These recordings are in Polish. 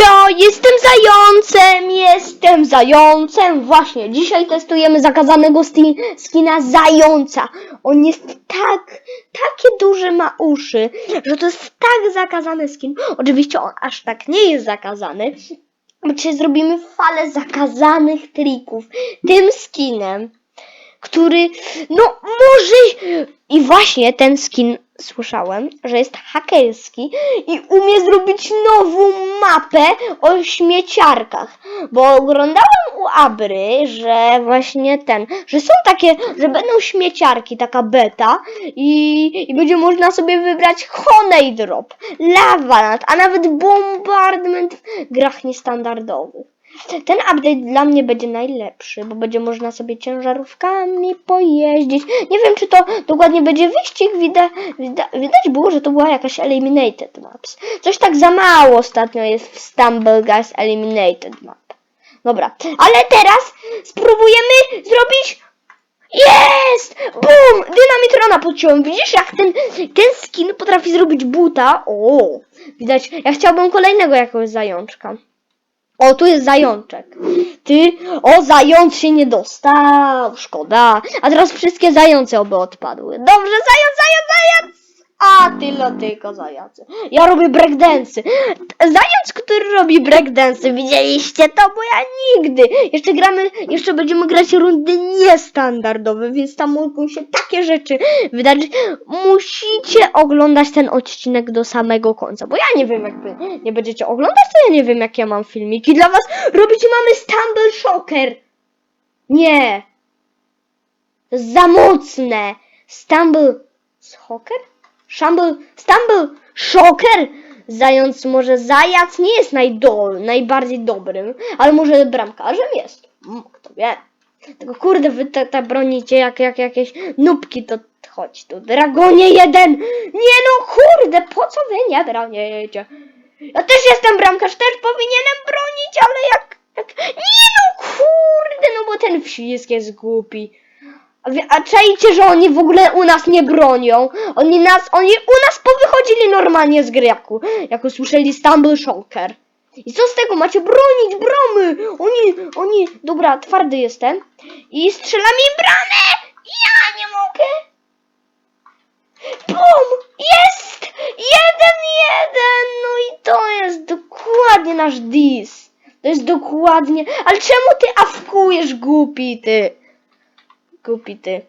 Ja jestem zającem, jestem zającem. Właśnie, dzisiaj testujemy zakazanego skina zająca. On jest tak, takie duże ma uszy, że to jest tak zakazany skin. Oczywiście on aż tak nie jest zakazany. Dzisiaj zrobimy falę zakazanych trików tym skinem, który, no może... I właśnie ten skin słyszałem, że jest hakerski i umie zrobić nową mapę o śmieciarkach. Bo oglądałem u Abry, że właśnie ten, że są takie, że będą śmieciarki, taka beta i, i będzie można sobie wybrać Honey Drop, Lavaland, a nawet Bombardment w grach niestandardowych. Ten update dla mnie będzie najlepszy, bo będzie można sobie ciężarówkami pojeździć. Nie wiem, czy to dokładnie będzie wyścig. Widać, widać, było, że to była jakaś Eliminated Maps. Coś tak za mało ostatnio jest w Stumble Guys Eliminated Map. Dobra, ale teraz spróbujemy zrobić jest! Bum! Dynamitrona podciąłem. Widzisz, jak ten, ten skin potrafi zrobić buta? O! Widać, ja chciałbym kolejnego jakiegoś zajączka. O, tu jest zajączek. Ty, o, zając się nie dostał. Szkoda. A teraz wszystkie zające oby odpadły. Dobrze, zając, zając, zając! A, tyle tylko zające. Ja robię breakdance. Zając, który robi breakdance. Widzieliście to? Bo ja nigdy. Jeszcze gramy, jeszcze będziemy grać rundy niestandardowe, więc tam mogą się takie rzeczy wydarzyć. Musicie oglądać ten odcinek do samego końca, bo ja nie wiem, jakby nie będziecie oglądać, to ja nie wiem, jakie ja mam filmiki dla was. Robicie mamy Stumble Shocker. Nie. Za mocne. Stumble Shocker? Stumble, Stumble Shocker? Zając, może zajac nie jest najbardziej dobrym, ale może bramkarzem jest. Mm, Kto wie. Tylko kurde, wy te, te bronicie jak, jak jakieś nubki, to chodź tu. Dragonie jeden! Nie no, kurde, po co wy nie bronicie? Ja też jestem bramkarz, też powinienem bronić, ale jak, jak... Nie no, kurde, no bo ten wścisk jest głupi. A, wie, czajcie, że oni w ogóle u nas nie bronią? Oni nas, oni u nas powychodzili normalnie z gry, jak, jak usłyszeli Stumble Shocker. I co z tego? Macie bronić bromy! Oni, oni, dobra, twardy jestem. I strzelam im bramę! Ja nie mogę! Bum! Jest! Jeden, jeden! No i to jest dokładnie nasz dis. To jest dokładnie... Ale czemu ty awkujesz, głupi ty? Głupi ty.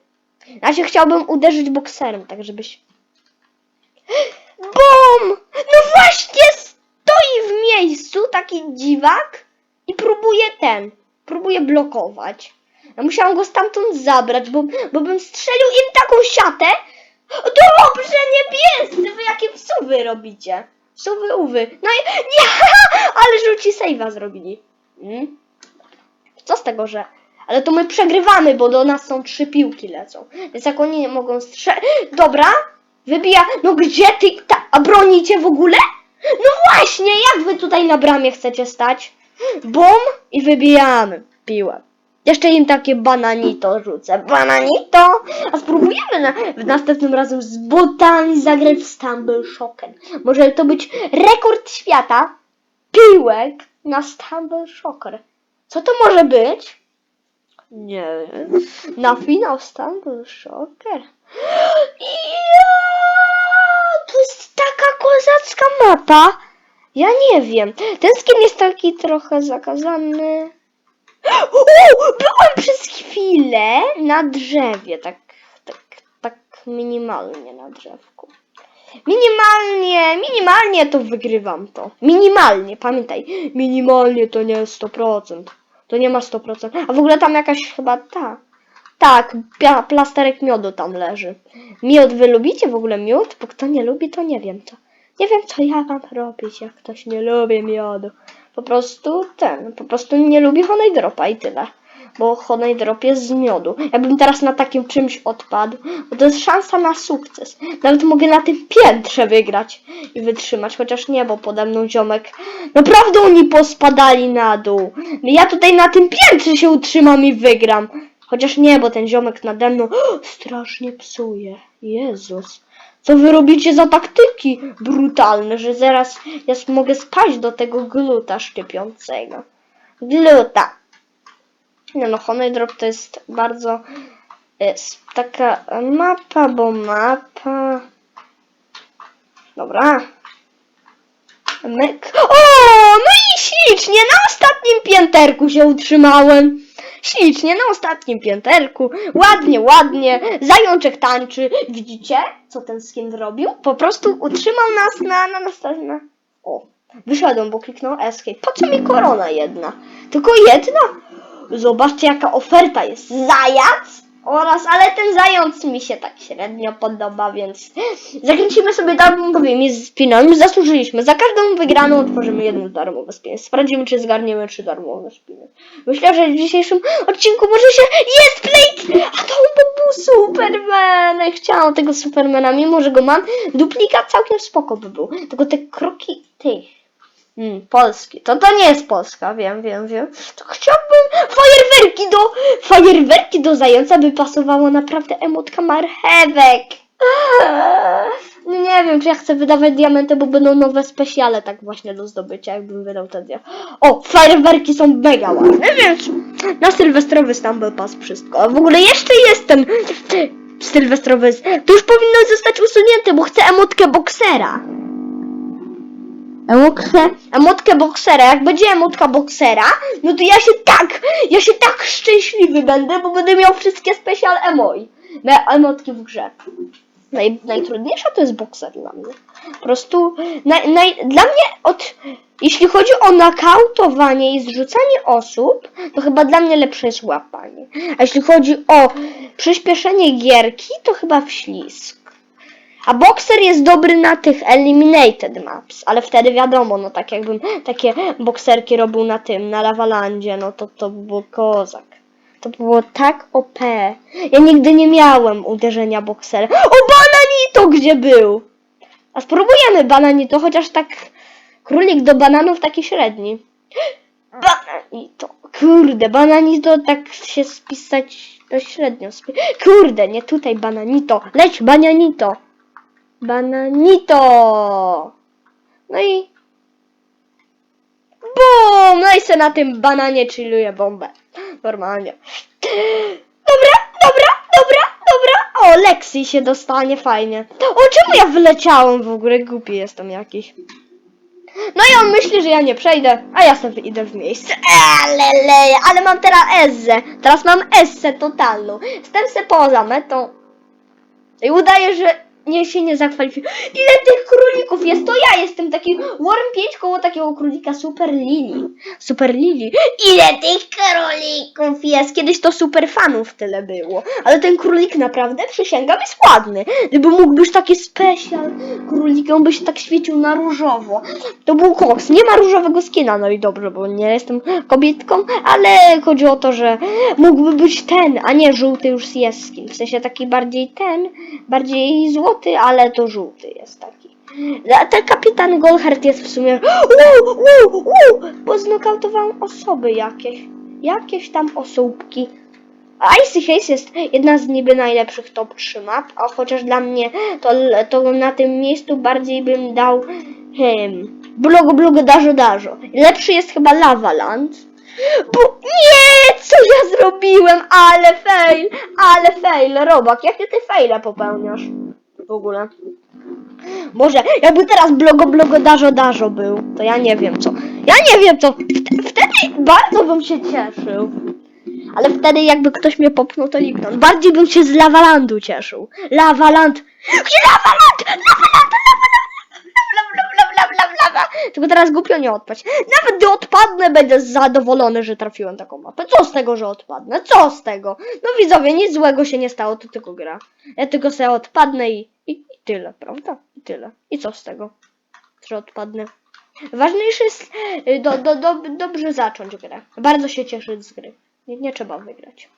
Ja się chciałbym uderzyć bokserem, tak żebyś... BUM! No właśnie stoi w miejscu taki dziwak i próbuje ten, próbuje blokować. Ja musiałam go stamtąd zabrać, bo, bo bym strzelił im taką siatę. Dobrze, niebiescy, wy jakie wsuwy robicie. Wsuwy, uwy. No i nie, ale rzuci save'a zrobili. Mm? Co z tego, że... Ale to my przegrywamy, bo do nas są trzy piłki lecą. Więc jak oni nie mogą strzelić... Dobra, wybija... No gdzie ty... Ta... A bronicie w ogóle? No właśnie, jak wy tutaj na bramie chcecie stać? Bum i wybijamy piłę. Jeszcze im takie bananito rzucę. Bananito! A spróbujemy na, w następnym razem z botami zagrać w Stumble Shocker. Może to być rekord świata piłek na Stumble Shocker. Co to może być? Nie. Na finał Stumble Shocker. Ja! To jest taka kozacka mapa. Ja nie wiem. Ten skin jest taki trochę zakazany. O, byłem przez chwilę na drzewie, tak, tak, tak minimalnie na drzewku. Minimalnie, minimalnie to wygrywam to. Minimalnie, pamiętaj. Minimalnie to nie 100%. To nie ma 100%. A w ogóle tam jakaś chyba ta. Tak, plasterek miodu tam leży. Miód, wy lubicie w ogóle miód? Bo kto nie lubi, to nie wiem co. Nie wiem co ja mam robić, jak ktoś nie lubi miodu. Po prostu ten, po prostu nie lubi Honey Dropa i tyle. Bo Honey Drop jest z miodu. Jakbym teraz na takim czymś odpadł, bo to jest szansa na sukces. Nawet mogę na tym piętrze wygrać i wytrzymać, chociaż nie, bo pode mną ziomek. Naprawdę oni pospadali na dół. Ja tutaj na tym piętrze się utrzymam i wygram. Chociaż nie, bo ten ziomek nade mną strasznie psuje. Jezus. Co wy robicie za taktyki brutalne, że zaraz ja mogę spaść do tego gluta szczypiącego. Gluta. Nie no, Honey Drop to jest bardzo jest taka mapa, bo mapa. Dobra. Myk. O, no i ślicznie, na ostatnim pięterku się utrzymałem. Ślicznie, na ostatnim pięterku. Ładnie, ładnie. Zajączek tańczy. Widzicie, co ten skin zrobił? Po prostu utrzymał nas na, na następne. O, wyszedłem, bo kliknął escape. Po co mi korona jedna? Tylko jedna? Zobaczcie, jaka oferta jest. Zajac oraz, ale ten zając mi się tak średnio podoba, więc zakręcimy sobie darmowymi spinami. Zasłużyliśmy. Za każdą wygraną otworzymy jedną darmową spinę. Sprawdzimy, czy zgarniemy trzy darmowe spiny. Myślę, że w dzisiejszym odcinku może się... Jest plate! A to był Superman! Chciałam tego Supermana, mimo że go mam. Duplikat całkiem spoko by był. Tylko te kroki tych... Mm, Polski. To to nie jest Polska, wiem, wiem, wiem. To chciałbym fajerwerki do fajerwerki do zająca by pasowało naprawdę emotka marchewek. Eee, Nie wiem, czy ja chcę wydawać diamenty, bo będą nowe specjale tak właśnie do zdobycia, jakbym wydał te dia. O, fajerwerki są mega ładne, więc na sylwestrowy Stumble Pass wszystko. A w ogóle jeszcze jest ten sylwestrowy. To już powinno zostać usunięte, bo chcę emotkę boksera. Emotkę, emotkę boksera. Jak będzie emotka boksera, no to ja się tak, ja się tak szczęśliwy będę, bo będę miał wszystkie special emoi. Emotki w grze. Naj, najtrudniejsza to jest bokser dla mnie. Po prostu naj, naj, dla mnie od, jeśli chodzi o nakautowanie i zrzucanie osób, to chyba dla mnie lepsze jest łapanie. A jeśli chodzi o przyspieszenie gierki, to chyba wślizg. A Boxer jest dobry na tych eliminated maps, ale wtedy wiadomo, no tak jakbym takie bokserki robił na tym, na Lavalandzie, no to to by było kozak. To było tak OP. Ja nigdy nie miałem uderzenia boksera. O, bananito gdzie był? A spróbujemy bananito, chociaż tak królik do bananów taki średni. Bananito. Kurde, bananito tak się spisać to średnio. Kurde, nie tutaj bananito. Leć bananito. Bananito! No i... BUM! No i se na tym bananie chilluje bombę. Normalnie. Dobra, dobra, dobra, dobra. O, Lexi się dostanie fajnie. O, czemu ja wyleciałem w ogóle? Głupi jestem jakiś. No i on myśli, że ja nie przejdę, a ja sobie idę w miejsce. Ale leje, ale mam teraz Ezę. Teraz mam Essę totalną. Jestem se poza metą. I udaje, że nie się nie zakwalifikuję. Ile tych królików jest? To ja jestem taki Warren 5 koło takiego królika Super Lili. Super Lili. Ile tych królików jest? Kiedyś to super fanów tyle było. Ale ten królik naprawdę przysięgam jest ładny. Gdyby mógł być taki specjal królik, on by się tak świecił na różowo. To był koks. Nie ma różowego skina, no i dobrze, bo nie jestem kobietką, ale chodzi o to, że mógłby być ten, a nie żółty już jest skin. W sensie taki bardziej ten, bardziej złoty, ale to żółty jest taki. A ten kapitan Goldheart jest w sumie. Wow, wow, wow, bo znokautowałam osoby jakieś. Jakieś tam osóbki. A Icy Haze jest jedna z niby najlepszych top 3 map, a chociaż dla mnie to, to na tym miejscu bardziej bym dał hmm, Blogo Blogo Dażo Dażo. Lepszy jest chyba Lavaland. Bo nie, co ja zrobiłem, ale fail, ale fail, Robak, jakie ty faile popełniasz w ogóle? Może jakby teraz blogo blogo dażo dażo był, to ja nie wiem co. Ja nie wiem co. Wte- Wtedy bardzo bym się cieszył. Ale wtedy jakby ktoś mnie popchnął, to nikt. Bardziej bym się z Lavalandu cieszył. Lavaland! Lavaland? Lavaland! Lavaland! Lawa, lawa, lawa, lawa, lawa. Tylko teraz głupio nie odpaść. Nawet gdy odpadnę, będę zadowolony, że trafiłem taką mapę. Co z tego, że odpadnę? Co z tego? No widzowie, nic złego się nie stało, to tylko gra. Ja tylko sobie odpadnę i, i, i tyle, prawda? I tyle. I co z tego, że odpadnę? Ważniejsze jest y, do, do, do, dobrze zacząć grę. Bardzo się cieszyć z gry. Nie, nie trzeba wygrać.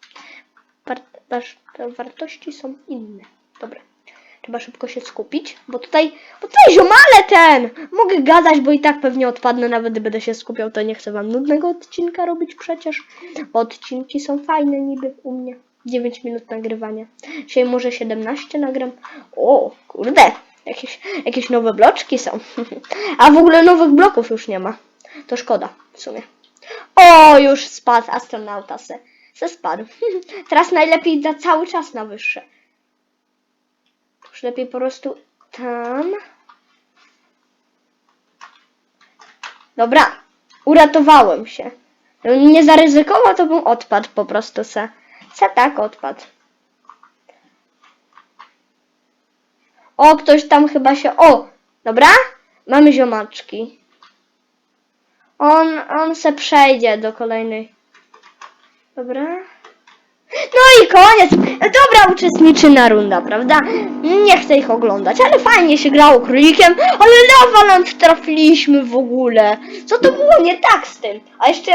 Wartości są inne. Dobra. Trzeba szybko się skupić, bo tutaj, bo tutaj ziomale ten! Mogę gadać, bo i tak pewnie odpadnę, nawet gdy będę się skupiał, to nie chcę wam nudnego odcinka robić przecież. Odcinki są fajne niby u mnie. 9 minut nagrywania. Dzisiaj może 17 nagram. O, kurde. Jakieś, jakieś nowe bloczki są. A w ogóle nowych bloków już nie ma. To szkoda w sumie. O, już spadł astronauta se. Se spadł. Teraz najlepiej za cały czas na wyższe. Już lepiej po prostu tam. Dobra, uratowałem się. Gdybym nie zaryzykował, to bym odpadł po prostu se. Se tak odpadł. O, ktoś tam chyba się... O, dobra? Mamy ziomaczki. On, on se przejdzie do kolejnej. Dobra. No i koniec. Dobra uczestniczyna runda, prawda? Nie chcę ich oglądać, ale fajnie się grało królikiem, ale Lavaland trafiliśmy w ogóle. Co to było nie tak z tym? A jeszcze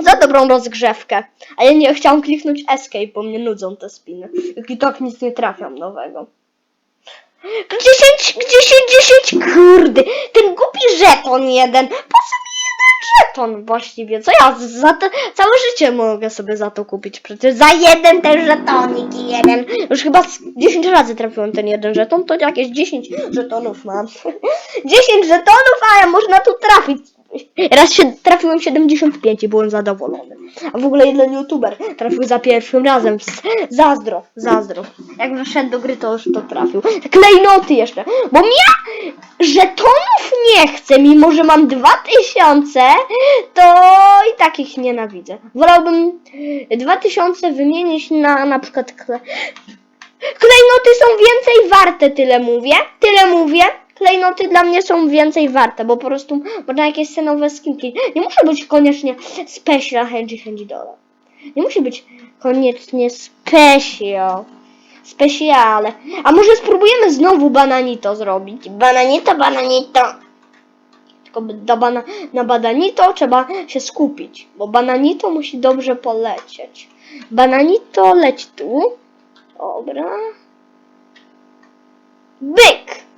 za dobrą rozgrzewkę. A ja nie chciałam kliknąć escape, bo mnie nudzą te spiny. Jak i tak nic nie trafiam nowego. 10, 10, 10, kurde, ten głupi żeton jeden. Po co mi żeton właściwie? Co ja za to, całe życie mogę sobie za to kupić? Przecież za jeden ten żetonik jeden. Już chyba z 10 razy trafiłem ten jeden żeton, to jakieś 10 żetonów mam. 10 żetonów, ale można tu trafić. Raz się trafiłem 75 i byłem zadowolony. A w ogóle jeden youtuber trafił za pierwszym razem. Zazdro, zazdro. Jak wyszedł do gry, to już to trafił. Klejnoty jeszcze. Bo ja żetonów nie chcę, mimo że mam 2000, to i tak ich nienawidzę. Wolałbym 2000 wymienić na na przykład kle... Klejnoty są więcej warte, tyle mówię. Tyle mówię. Klejnoty dla mnie są więcej warte, bo po prostu można jakieś scenowe skinki. Nie muszę być koniecznie special chęci chęci dolar. Nie musi być koniecznie special. Specjale. A może spróbujemy znowu bananito zrobić? Bananito, bananito. Tylko do bana na bananito trzeba się skupić, bo bananito musi dobrze polecieć. Bananito leci tu. Dobra. Byk!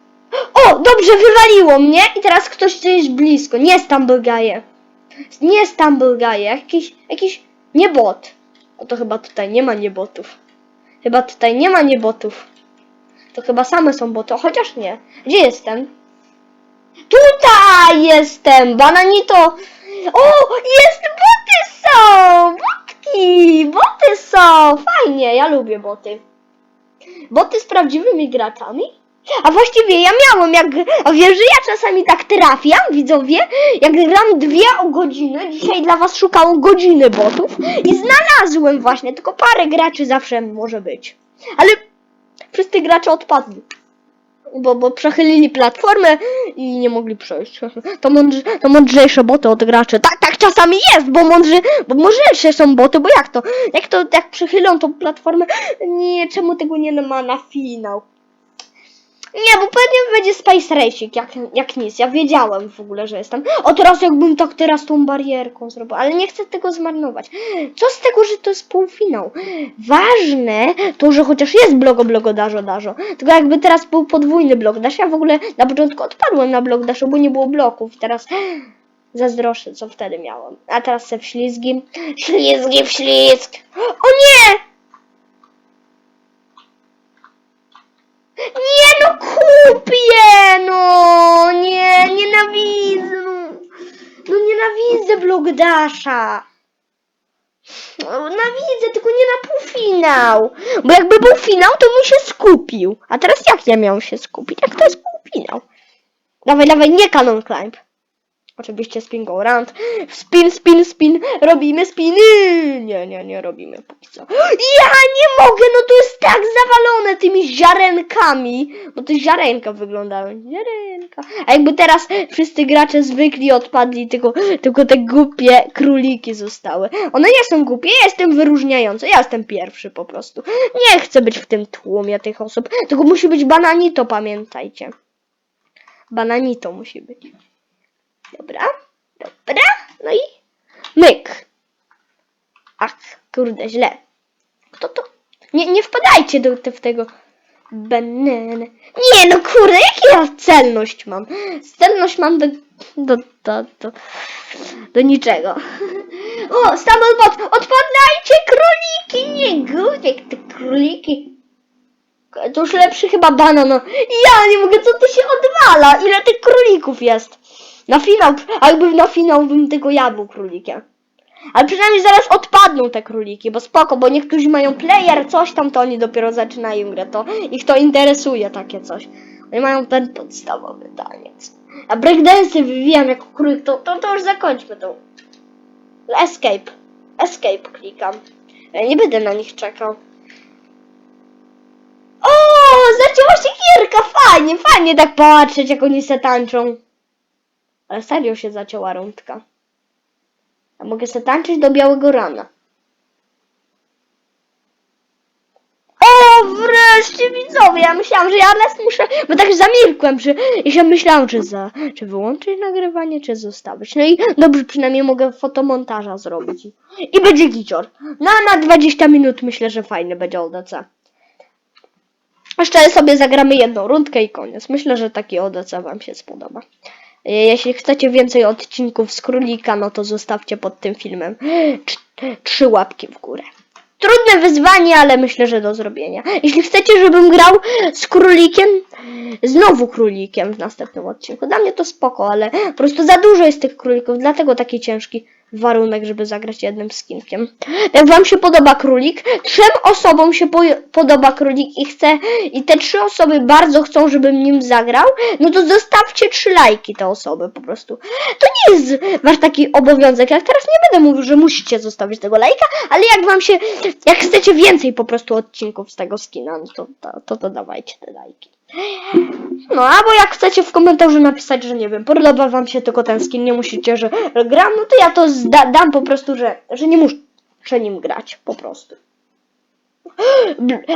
O, dobrze, wywaliło mnie i teraz ktoś tu jest blisko. Nie Stumblegaje. Nie Stumblegaje, jakiś, jakiś, nie bot. O, to chyba tutaj nie ma niebotów. Chyba tutaj nie ma niebotów. To chyba same są boty, chociaż nie. Gdzie jestem? Tutaj jestem, bananito. O, jest, boty są, botki, boty są. Fajnie, ja lubię boty. Boty z prawdziwymi graczami? A właściwie ja miałem, jak. A wiesz, że ja czasami tak trafiam, widzowie? Jak gram dwie o godzinę, dzisiaj dla was szukałem godziny botów i znalazłem właśnie, tylko parę graczy zawsze może być. Ale wszyscy gracze odpadli. Bo, bo przechylili platformę i nie mogli przejść. To, mądrze, to mądrzejsze boty od graczy. Tak, tak czasami jest, bo mądrzy, bo mądrzejsze są boty, bo jak to? Jak to, jak przechylą tą platformę? Nie, czemu tego nie ma na finał? Nie, bo pewnie będzie Space Racing, jak, jak nic. Ja wiedziałem w ogóle, że jestem. O teraz jakbym tak teraz tą barierką zrobił, ale nie chcę tego zmarnować. Co z tego, że to jest półfinał? Ważne to, że chociaż jest blogo blogo dażo dażo. Tylko jakby teraz był podwójny blok dasz. Ja w ogóle na początku odpadłem na blok daszu, bo nie było bloków. Teraz zazdroszczę, co wtedy miałem. A teraz se w ślizgi. Ślizgi w ślizg. O! Nie kupię, no nie, nienawidzę, no, no nienawidzę Blogdasza. No, Nienawidzę, tylko nie na półfinał. Bo jakby był finał, to bym się skupił. A teraz jak ja miałem się skupić? Jak to jest półfinał? Dawaj, dawaj, nie Canon Climb. Oczywiście spin go round. Spin, spin, spin. Robimy spiny. Nie, nie, nie robimy póki co. Ja nie mogę, no to jest tak zawalone tymi ziarenkami. Bo to ziarenka wyglądają. Ziarenka. A jakby teraz wszyscy gracze zwykli odpadli, tylko, tylko te głupie króliki zostały. One nie są głupie, ja jestem wyróżniający. Ja jestem pierwszy po prostu. Nie chcę być w tym tłumie tych osób. Tylko musi być bananito, pamiętajcie. Bananito musi być. Dobra, dobra, no i myk. Ach, kurde, źle. Kto to? Nie, nie wpadajcie do, do w tego banana. Nie, no kurde, jakie ja celność mam? Celność mam do, do, do, do, do niczego. O, Stumblebot, odpadajcie króliki, nie guzek, te króliki. To już lepszy chyba banan. Ja nie mogę, co tu się odwala? Ile tych królików jest? Na finał, jakby na finał bym tylko ja był królikiem. Ale przynajmniej zaraz odpadną te króliki, bo spoko, bo niektórzy mają player, coś tam, to oni dopiero zaczynają grę, to ich to interesuje takie coś. Oni mają ten podstawowy taniec. A breakdance wywijam jako królik, to, to, to już zakończmy to. Escape. Escape klikam. Ja nie będę na nich czekał. O, zaczęła się gierka, fajnie, fajnie tak patrzeć, jak oni se tańczą. Ale serio się zacięła rundka. A mogę se tańczyć do białego rana. O, wreszcie widzowie, ja myślałam, że ja raz muszę, bo tak zamilkłem, że i się myślałam, czy za, czy wyłączyć nagrywanie, czy zostawić. No i dobrze, przynajmniej mogę fotomontaża zrobić. I będzie gicior. No na 20 minut myślę, że fajny będzie ODC. Jeszcze sobie zagramy jedną rundkę i koniec. Myślę, że taki ODC wam się spodoba. E, Jeśli chcecie więcej odcinków z królika, no to zostawcie pod tym filmem trz- trzy łapki w górę. Trudne wyzwanie, ale myślę, że do zrobienia. Jeśli chcecie, żebym grał z królikiem, znowu królikiem w następnym odcinku. Dla mnie to spoko, ale po prostu za dużo jest tych królików, dlatego taki ciężki warunek, żeby zagrać jednym skinkiem. Jak wam się podoba królik, trzem osobom się po podoba królik i chce i te trzy osoby bardzo chcą, żebym nim zagrał, no to zostawcie trzy lajki te osoby po prostu. To nie jest wasz taki obowiązek. Jak teraz nie będę mówił, że musicie zostawić tego lajka, ale jak wam się, jak chcecie więcej po prostu odcinków z tego skina, no to to, to, to dawajcie te lajki. No, albo jak chcecie w komentarzu napisać, że nie wiem, podoba wam się tylko ten skin, nie musicie, że gram, no to ja to dam po prostu, że, że nie muszę nim grać, po prostu.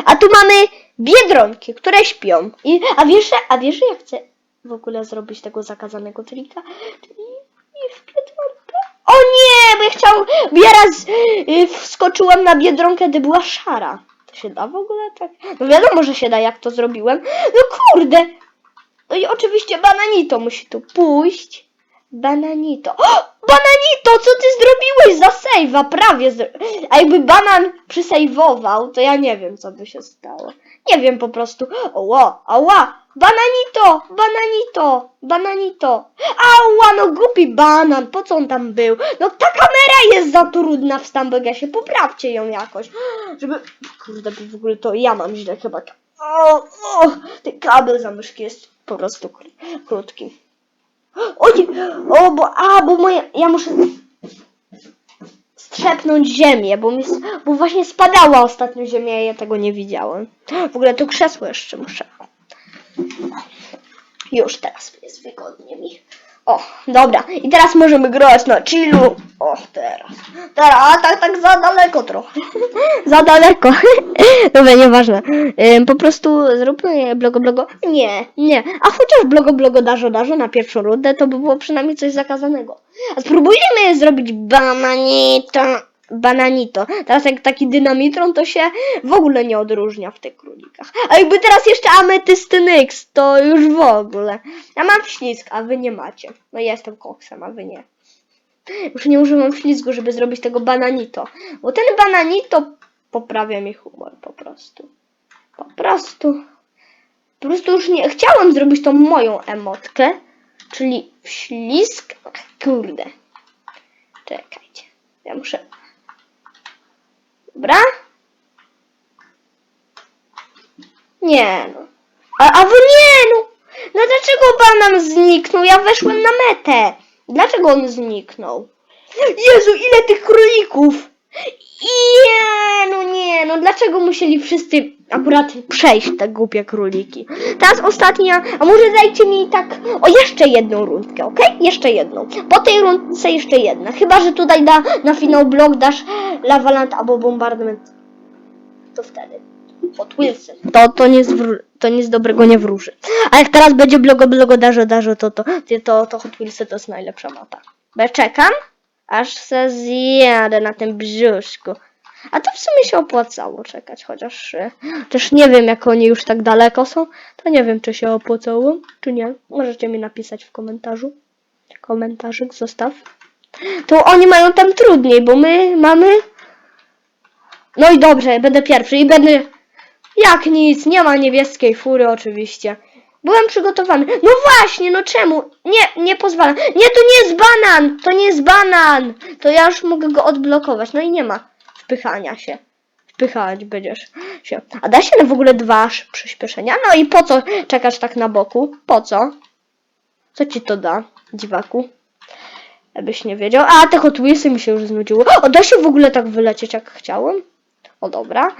A tu mamy biedronki, które śpią. I, a wiesz, a wiesz, ja chcę w ogóle zrobić tego zakazanego trika? I w. O nie, bo ja chciał, bo ja raz y, wskoczyłem na biedronkę, gdy była szara. Się da w ogóle tak? No wiadomo, że się da, jak to zrobiłem. No kurde! No i oczywiście Bananito musi tu pójść. Bananito. O! Bananito, co ty zrobiłeś za sejwa? Prawie zro... A jakby banan przysejwował, to ja nie wiem, co by się stało. Nie wiem po prostu. Oła, ała! Bananito! Bananito! Bananito! Ała, no głupi banan, po co on tam był? No ta kamera jest za trudna w Stambogasie, poprawcie ją jakoś. Żeby... Kurde, w ogóle to ja mam źle chyba. O, o, ten kabel za myszki jest po prostu kró- krótki. O nie! O, bo, a, bo moje, ja muszę strzepnąć ziemię, bo mi, bo właśnie spadała ostatnio ziemia, a ja tego nie widziałem. W ogóle to krzesło jeszcze muszę. Już teraz jest wygodnie mi. O, dobra. I teraz możemy grać na chillu. O, teraz. Teraz, a tak, tak za daleko trochę. za daleko. dobra, nieważne. Ym, po prostu zróbmy blogo, blogo. Nie, nie. A chociaż blogo, blogo, darzo, darzo na pierwszą rundę, to by było przynajmniej coś zakazanego. A spróbujemy zrobić bananito. Bananito. Teraz jak taki dynamitron, to się w ogóle nie odróżnia w tych królikach. A jakby teraz jeszcze ametysty Nyx, to już w ogóle. Ja mam ślizg, a wy nie macie. No ja jestem koksem, a wy nie. Już nie używam ślizgu, żeby zrobić tego bananito. Bo ten bananito poprawia mi humor po prostu. Po prostu. Po prostu już nie. Chciałam zrobić tą moją emotkę, czyli ślizg. Kurde. Czekajcie. Ja muszę. Dobra? Nie no. A, a wy nie no! No dlaczego banan zniknął? Ja weszłem na metę. Dlaczego on zniknął? Jezu, ile tych królików! Nie, no nie, no dlaczego musieli wszyscy akurat przejść te głupie króliki? Teraz ostatnia, a może dajcie mi tak, o jeszcze jedną rundkę, ok? Jeszcze jedną. Po tej rundce jeszcze jedna. Chyba, że tutaj da, na finał blok dasz Lavaland albo Bombardment. To wtedy. Hot Wilson. To, to, wró- to nic dobrego nie wróży. A jak teraz będzie blogo, blogo, darzo, darzo, to, to, to, to Hot Wheelsy to jest najlepsza mapa. Czekam, aż se zjadę na tym brzuszku. A to w sumie się opłacało czekać, chociaż też nie wiem, jak oni już tak daleko są, to nie wiem, czy się opłacało, czy nie. Możecie mi napisać w komentarzu. Komentarzyk zostaw. To oni mają tam trudniej, bo my mamy... No i dobrze, będę pierwszy i będę... Jak nic, nie ma niebieskiej fury oczywiście. Byłem przygotowany. No właśnie, no czemu? Nie, nie pozwalam. Nie, to nie jest banan! To nie jest banan! To ja już mogę go odblokować. No i nie ma wpychania się. Wpychać będziesz się. A da się na w ogóle dwa sz- przyspieszenia? No i po co czekasz tak na boku? Po co? Co ci to da, dziwaku? Abyś nie wiedział. A, te Hot Wheelsy mi się już znudziło. O, da się w ogóle tak wylecieć jak chciałem? O, dobra.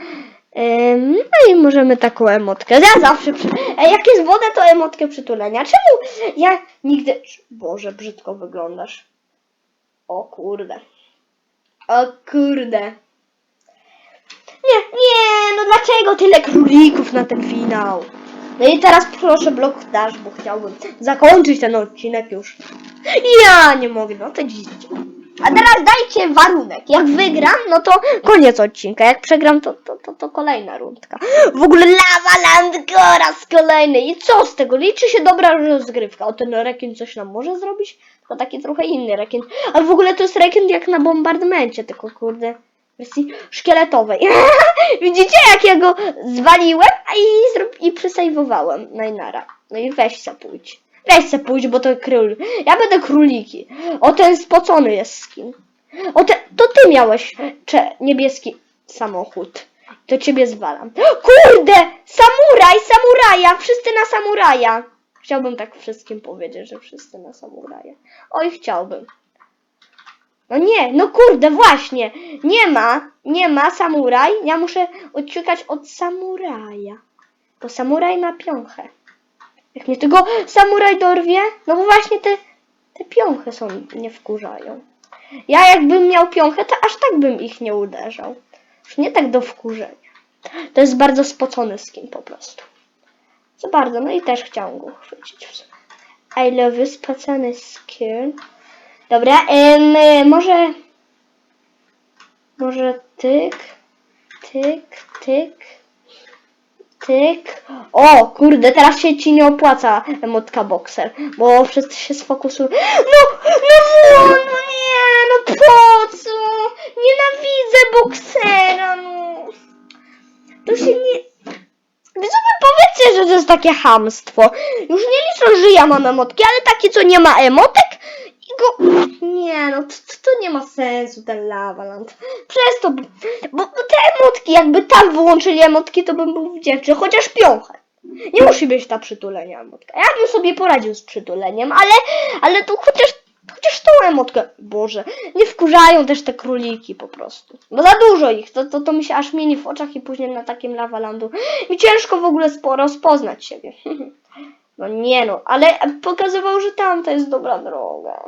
No i możemy taką emotkę. Ja zawsze przy... Jak jest woda, to emotkę przytulenia. Czemu ja nigdy... Boże, brzydko wyglądasz. O kurde. O kurde. Nie, nie, no dlaczego tyle królików na ten finał? No i teraz proszę blok dasz, bo chciałbym zakończyć ten odcinek już. Ja nie mogę, no to dziś. A teraz dajcie warunek. Jak wygram, no to koniec odcinka. Jak przegram, to, to, to, to kolejna rundka. W ogóle Lava Land po raz kolejny. I co z tego? Liczy się dobra rozgrywka. O, ten rekin coś nam może zrobić? Tylko taki trochę inny rekin. Ale w ogóle to jest rekin jak na bombardmencie, tylko kurde wersji szkieletowej. Widzicie, jak ja go zwaliłem i, i przysejwowałem. No i nara. No i weź se pójdź. Weź se pójdź, bo to król. Ja będę króliki. O, ten spocony jest skin. O, te, to ty miałeś cze, niebieski samochód. To ciebie zwalam. Kurde! Samuraj, samuraja! Wszyscy na samuraja! Chciałbym tak wszystkim powiedzieć, że wszyscy na samuraja. Oj, chciałbym. No nie, no kurde, właśnie. Nie ma, nie ma samuraj. Ja muszę odciukać od samuraja. Bo samuraj ma piąchę. Jak mnie tego samuraj dorwie, no bo właśnie te, te piąchy są, nie wkurzają. Ja jakbym miał piąchę, to aż tak bym ich nie uderzał. Już nie tak do wkurzenia. To jest bardzo spocony skin po prostu. Co bardzo, no i też chciałam go chwycić w sumie. I love spocony skin. Dobra, em, y, może... Może tyk, tyk, tyk, O, kurde, teraz się ci nie opłaca emotka boxer, bo wszyscy się sfokusują. No, no, no, no nie, no po co? Nienawidzę boksera, no. To się nie... Widzowie, powiedzcie, że to jest takie hamstwo. Już nie liczę, że ja mam emotki, ale takie, co nie ma emotek go... Nie, no to, to, nie ma sensu, ten Lavaland. Przez to, bo, bo te emotki, jakby tam wyłączyli emotki, to bym był wdzięczny, chociaż piąchę. Nie musi być ta przytulenia emotka. Ja bym sobie poradził z przytuleniem, ale, ale tu chociaż, chociaż tą emotkę, Boże, nie wkurzają też te króliki po prostu. Bo za dużo ich, to, to, to mi się aż mieni w oczach i później na takim Lavalandu. Mi ciężko w ogóle spo- rozpoznać siebie. No nie no, ale pokazywał, że tamta jest dobra droga.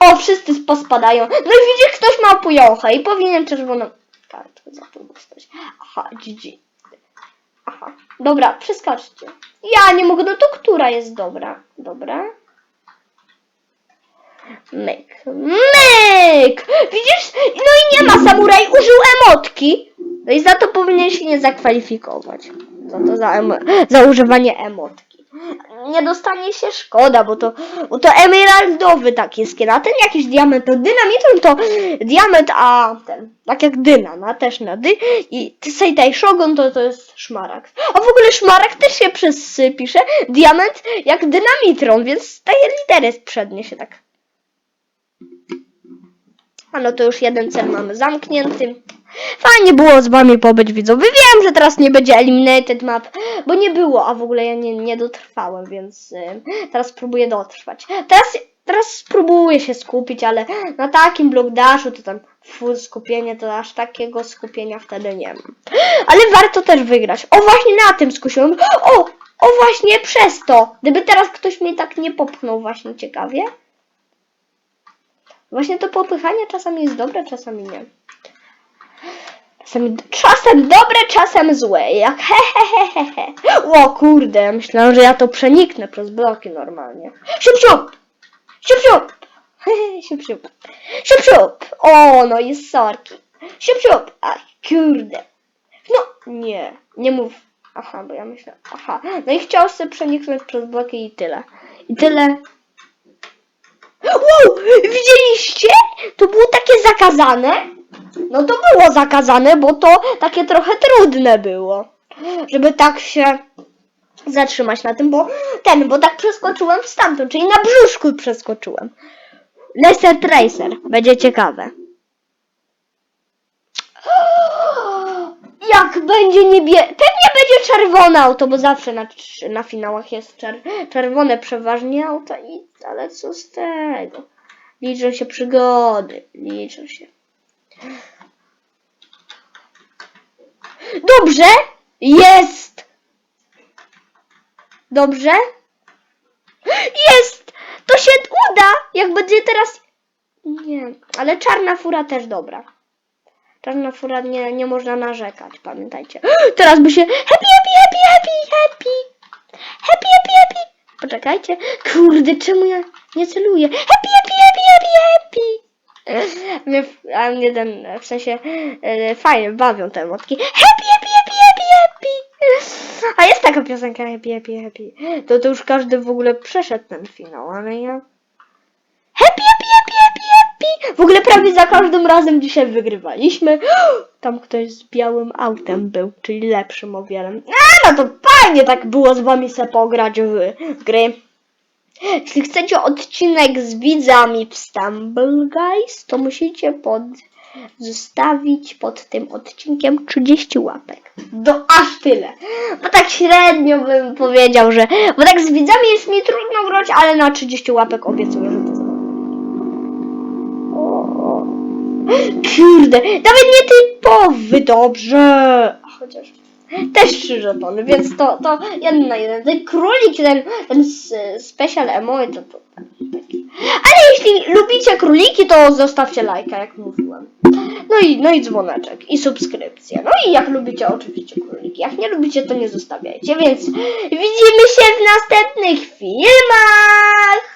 O, wszyscy pospadają. No i widzisz, ktoś ma pojochę i powinien czerwoną kartkę za to dostać. Aha, GG. Aha, dobra, przeskoczcie. Ja nie mogę, no to która jest dobra? Dobra. Myk. Myk! Widzisz? No i nie ma samuraj, użył emotki. No i za to powinien się nie zakwalifikować. Za to za, em- za używanie emotki. Nie dostanie się szkoda, bo to, bo to emeraldowy taki skin, a ten jakiś diament, to dynamitem to diament, a ten, tak jak dyna, ma też na dy i Seitai Shogun to, to jest szmaragd. A w ogóle szmaragd też się przez pisze, diament jak dynamitron, więc te litery przednie się tak a no to już jeden cel mamy zamknięty. Fajnie było z wami pobyć widzowie. Wiem, że teraz nie będzie eliminated map, bo nie było, a w ogóle ja nie, nie dotrwałem, więc y, teraz spróbuję dotrwać. Teraz, teraz spróbuję się skupić, ale na takim block dashu to tam full skupienie, to aż takiego skupienia wtedy nie mam. Ale warto też wygrać. O właśnie na tym skusiłem. O, o właśnie przez to. Gdyby teraz ktoś mnie tak nie popchnął właśnie ciekawie. Właśnie to popychanie czasami jest dobre, czasami nie. Czasem, czasem dobre, czasem złe. Jak he he he he he. O kurde, myślałem, że ja to przeniknę przez bloki normalnie. Siup siup! Siup siup! Siup! O, no i sorki. Siup siup! A kurde. No, nie. Nie mów. Aha, bo ja myślę. Aha. No i chciał sobie przeniknąć przez bloki i tyle. I tyle. Wow! Widzieliście? zakazane? No to było zakazane, bo to takie trochę trudne było. Żeby tak się zatrzymać na tym, bo ten, bo tak przeskoczyłem stamtąd, czyli na brzuszku przeskoczyłem. Lester Tracer, będzie ciekawe. Jak będzie niebie... Pewnie będzie czerwone auto, bo zawsze na, na finałach jest czer... czerwone przeważnie auto i... Ale co z tego? Liczą się przygody, liczą się. Dobrze! Jest! Dobrze? Jest! To się uda! Jak będzie teraz... Nie, ale czarna fura też dobra. Czarna fura nie, nie można narzekać, pamiętajcie. Teraz by się happy, happy, happy, happy, happy. Happy, happy, happy. Poczekajcie. Kurde, czemu ja nie celuję? Happy, happy, happy, happy, happy. Mnie, a mnie ten, w sensie, e, fajnie bawią te emotki. Happy, happy, happy, happy, happy. A jest taka piosenka happy, happy, happy. To, to już każdy w ogóle przeszedł ten finał, ale ja... Happy, happy, happy, happy, happy! W ogóle prawie za każdym razem dzisiaj wygrywaliśmy. Tam ktoś z białym autem był, czyli lepszym o wiele. A, no to fajnie tak było z wami se pograć w, w gry. Jeśli chcecie odcinek z widzami w Stumble Guys, to musicie pod, zostawić pod tym odcinkiem 30 łapek. Do aż tyle. Bo tak średnio bym powiedział, że. Bo tak z widzami jest mi trudno grać, ale na 30 łapek obiecuję, że to zrobię. Kurde, nawet nietypowy, dobrze. Chociaż też trzy żetony, więc to, to jeden na jeden. Ten królik, ten, ten special emo, to, to. Ale jeśli lubicie króliki, to zostawcie lajka, jak mówiłem. No i, no i dzwoneczek, i subskrypcję. No i jak lubicie oczywiście króliki. Jak nie lubicie, to nie zostawiajcie, więc widzimy się w następnych filmach!